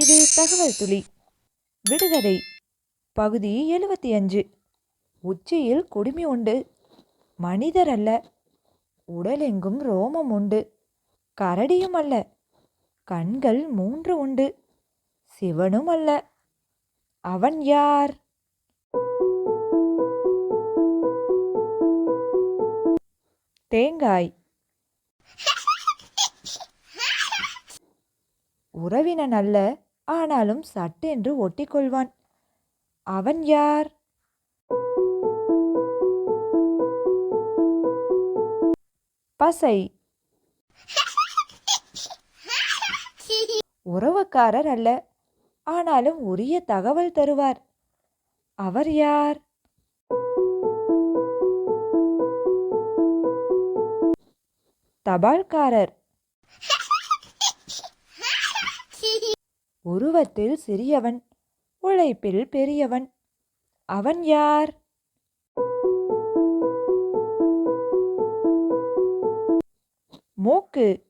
இது தகவல் துளி. விடுகதை. பகுதி எழுபத்தி அஞ்சு உச்சியில் குடுமி உண்டு. மனிதர் அல்ல. உடலெங்கும் ரோமம் உண்டு. கரடியும் அல்ல. கண்கள் மூன்று உண்டு. சிவனும் அல்ல. அவன் யார்? தேங்காய். உறவினன் அல்ல. ஆனாலும் சட்டென்று ஒட்டிக்கொள்வான். அவன் யார்? பசை. உறவுக்காரர் அல்ல. ஆனாலும் உரிய தகவல் தருவார். அவர் யார்? தபால்காரர். உருவத்தில் சிறியவன் உழைப்பில் பெரியவன். அவன் யார்? மூக்கு.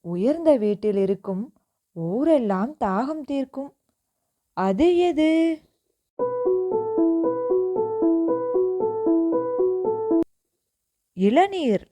உயர்ந்த வீட்டில் இருக்கும் ஊரெல்லாம் தாகம் தீர்க்கும். அது எது? இளநீர்.